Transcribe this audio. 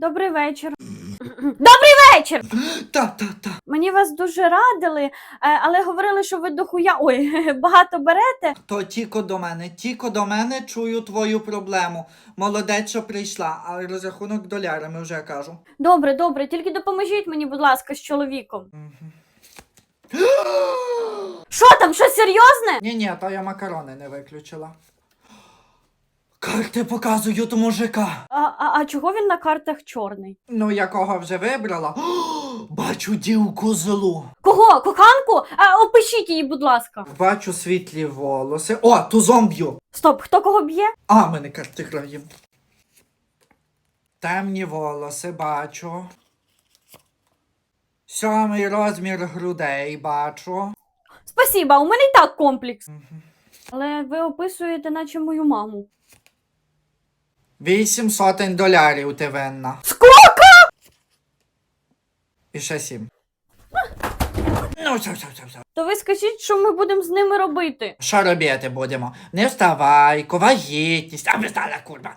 Добрий вечір. Добрий вечір! Та, та, та. Мені вас дуже радили, е, але говорили, що ви дохуя. Ой, багато берете. То тільки до мене, тільки до мене чую твою проблему. Молодець, що прийшла, а розрахунок долярами вже кажу. Добре, добре, тільки допоможіть мені, будь ласка, з чоловіком. Що там, що серйозне? Ні, ні, то я макарони не виключила. Карти показують мужика. А, а, а чого він на картах чорний? Ну, якого вже вибрала? О, бачу дівку злу. Кого? Коханку? А, опишіть її, будь ласка. Бачу світлі волоси. О, тузом б'ю. Стоп, хто кого б'є? А, ми не карти граємо. Темні волоси бачу. Сьомий розмір грудей бачу. Спасіба, у мене і так комплекс. Але ви описуєте, наче мою маму. Вісім сотень долярів ти винна. Сколько? І ще сім. Ну, все, все, все, все. То ви скажіть, що ми будемо з ними робити? Що робити будемо? Не вставай, ковагітність, а ви стала курва.